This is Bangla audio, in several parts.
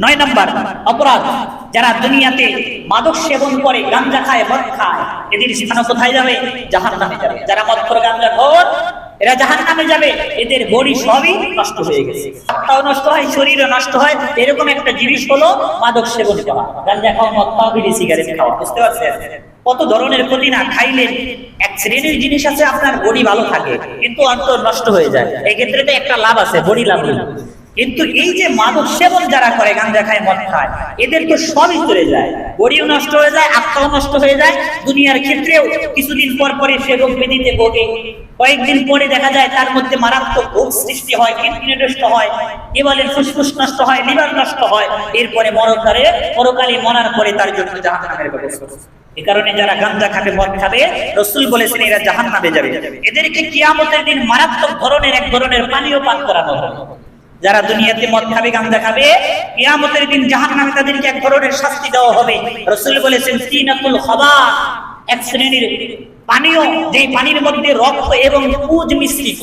নয় নম্বর, অপরাধ যারা দুনিয়াতে মাদক সেবন করে, গাঞ্জা খায়, মদ খায়, এদের স্থান কোথায় যাবে? জাহান নামে যাবে। যারা মদ করে গাঞ্জা খোর এরা জাহান নামে যাবে। এদের বডি সবই নষ্ট হয়ে গেছে। আত্মাও নষ্ট হয়, শরীরও নষ্ট হয়। এরকম একটা জিনিস হলো মাদক সেবন করা। গাঞ্জা খাওয়া মদ খাওয়া বিড়ি, সিগারেট খাওয়া বুঝতে পারছেন? কত ধরনের ক্ষতি না খাইলে এক শ্রেণির জিনিস আছে, আপনার বডি ভালো থাকে, কিন্তু অন্তর নষ্ট হয়ে যায়। এক্ষেত্রে তো একটা লাভ আছে, বডি লাভ কিন্তু এই যে মাদক সেবন যারা করে গাঞ্জা খায় মদ খায়, এদের তো সবই চলে যায়। বডিও নষ্ট হয়ে যায়, আত্মাও নষ্ট হয়ে যায়। দুনিয়ার ক্ষেত্রেও কিছুদিন পর পরে সে রোগ ব্যাধিতে ভোগে। কয়েকদিন পরে দেখা যায় তার মধ্যে মারাত্মক রোগ সৃষ্টি হয় কিডনি নষ্ট হয় কেবলের ফুসফুস নষ্ট হয়, লিভার নষ্ট হয়। এরপরে মরকারে পরকালে মরার পরে তার জন্য জাহান্নামের ব্যবস্থা। এ কারণে যারা গাঞ্জা খাবে মদ খাবে, রসুল বলেছেন এরা জাহান নামে যাবে। এদেরকে কিয়ামতের দিন মারাত্মক ধরনের, এক ধরনের পানীয় পান করানো হবে। যারা দুনিয়াতে মদ খাবে গাঞ্জা খাবে কিয়ামতের দিন জাহান নামে তাদেরকে এক ধরনের শাস্তি দেওয়া হবে রসুল বলেছেন তিনাকুল হবা এক শ্রেণীর পানীয় যে পানির মধ্যে রক্ত এবং পুজ মিশ্রিত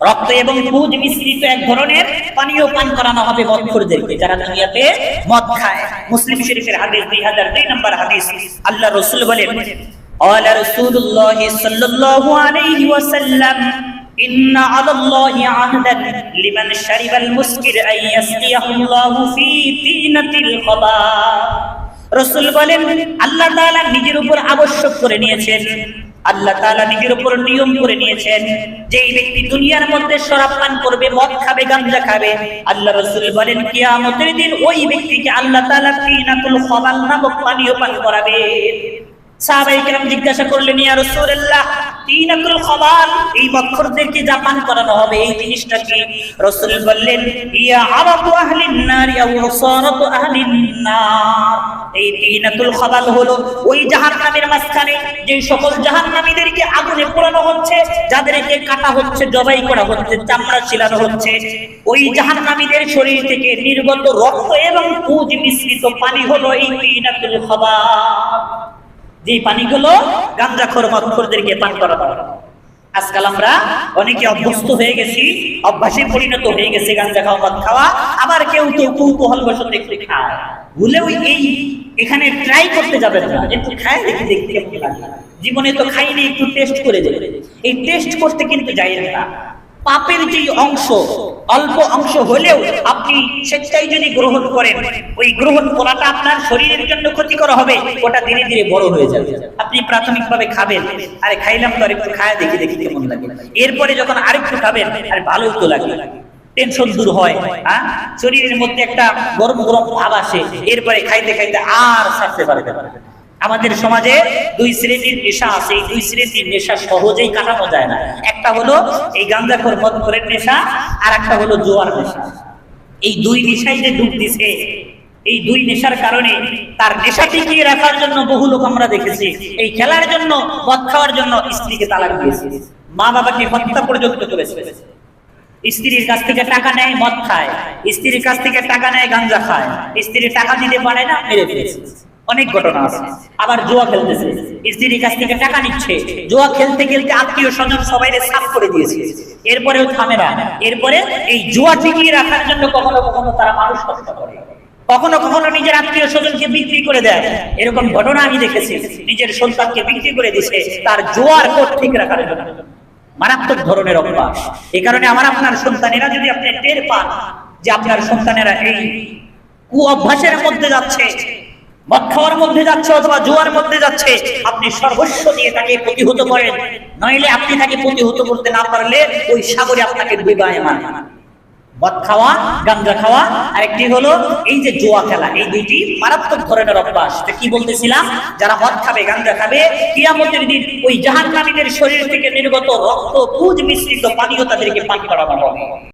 রক্ত এবং পুজ মিশ্রিত এক ধরনের পানীয় পান করানো হবে মদখোরদেরকে যারা দুনিয়াতে মদ খায় মুসলিম শরীফের হাদিস দুই হাজার দুই নম্বর হাদিস আল্লাহ রসুল বলেন قال رسول الله صلى الله عليه وسلم إن على الله عهدا لمن شرب المسكر أن يسقيه الله في طينة الخباء রসুল বলেন আল্লাহ তাআলা নিজের উপর আবশ্যক করে নিয়েছেন আল্লাহ তাআলা নিজের উপর নিয়ম করে নিয়েছেন যে এই ব্যক্তি দুনিয়ার মধ্যে শরাব পান করবে মদ খাবে গাঞ্জা খাবে আল্লাহ রসুল বলেন কিয়ামতের দিন ওই ব্যক্তিকে আল্লাহ তাআলা তিনাতুল খবাল নামক পানীয় পান করাবে সাহাবাই কেরাম জিজ্ঞাসা করলেন ইয়া রাসূলুল্লাহ খবাল এই করানো হবে। এই বললেন, ইয়া ওই মাঝখানে যে সকল জাহান্নামীদেরকে আগুনে পোড়ানো হচ্ছে, যাদেরকে কাটা হচ্ছে, জবাই করা হচ্ছে, চামড়া ছিলানো হচ্ছে। ওই জাহান্নামীদের শরীর থেকে নির্গত রক্ত এবং পুজ মিশ্রিত পানি হলো এই তিনাতুল খবাল যে পানিগুলো গাঞ্জাখোর মদখোরদেরকে পান করানো। আজকাল আমরা অনেকে অভ্যস্ত হয়ে গেছি, অভ্যাসে পরিণত হয়ে গেছে গাঞ্জা খাওয়া মদ খাওয়া, আবার কেউ কেউ কৌতূহল বসত একটু খায়। ভুলেও এই এখানে ট্রাই করতে যাবেন না, একটু খায় দেখি, দেখতে কেমন লাগে। জীবনে তো খাইনি, একটু টেস্ট করে দেবে এই টেস্ট করতে কিন্তু যাই না। পাপের যে অংশ, অল্প অংশ হলেও আপনি সেটাই যদি গ্রহণ করেন, ওই গ্রহণ করাটা আপনার শরীরের জন্য ক্ষতিকর হবে, ওটা ধীরে ধীরে বড় হয়ে যাবে। আপনি প্রাথমিকভাবে খাবেন, আরে খাইলাম তো আরেকটু খায় দেখি দেখি কেমন লাগে। এরপরে যখন আরেকটু খাবেন, আরে ভালোই তো লাগে। টেনশন দূর হয় হ্যাঁ? শরীরের মধ্যে একটা গরম গরম ভাব আসে, এরপরে খাইতে খাইতে আর ছাড়তে পারবে। আমাদের সমাজে দুই শ্রেণির নেশা আছে। এই দুই শ্রেণির নেশা সহজেই কাটানো যায় না। একটা হলো এই গাঞ্জাখোর মদখোরের নেশা আর একটা হলো জোয়ার নেশা। এই দুই নেশাই যে ডুব দিছে এই দুই নেশার কারণে তার নেশা টিকিয়ে রাখার জন্য বহু লোক আমরা দেখেছি। এই খেলার জন্য, মদ খাওয়ার জন্য স্ত্রীকে তালাক দিয়েছে। মা বাবাকে হত্যা পর্যন্ত করেছে। স্ত্রীর কাছ থেকে টাকা নেয়, মদ খায়। স্ত্রীর কাছ থেকে টাকা নেয় গাঞ্জা খায়। স্ত্রী টাকা দিতে পারে না, মেরে ফেলেছে। অনেক ঘটনা আছে। আবার জুয়া খেলতেছে। স্ত্রীর কাছ থেকে টাকা নিচ্ছে। জুয়া খেলতে খেলতে আত্মীয় স্বজন সবাই সাফ করে দিয়েছে। এরপরেও থামে না। এরপরে এই জুয়া টিকিয়ে রাখার জন্য কখনো কখনো তারা মানুষ হত্যা করে। কখনো কখনো নিজের আত্মীয় স্বজনকে বিক্রি করে দেয়। এরকম ঘটনা আমি দেখেছি। নিজের সন্তানকে বিক্রি করে দিছে। তার জোয়ার কোট ঠিক রাখার জন্য। মারাত্মক ধরনের অভ্যাস। এই কারণে আমার আপনার সন্তানেরা যদি আপনি টের পান যে আপনার সন্তানেরা এই কু অভ্যাসের মধ্যে যাচ্ছে মদ খাওয়ার মধ্যে যাচ্ছে অথবা জুয়ার মধ্যে যাচ্ছে, আপনি সর্বস্ব দিয়ে তাকে প্রতিহত করেন। নইলে আপনি তাকে প্রতিহত করতে না পারলে ওই সাগরে আপনাকে বিবাহ মান খাওয়া এই যে জুয়া খেলা, এই দুইটি মারাত্মক কি বলতেছিলাম? যারা খাবে খাবে দিন ওই শরীর থেকে নির্গত রক্ত, পুজ মিশ্রিত পানীয় তাদেরকে পান করানো হবে।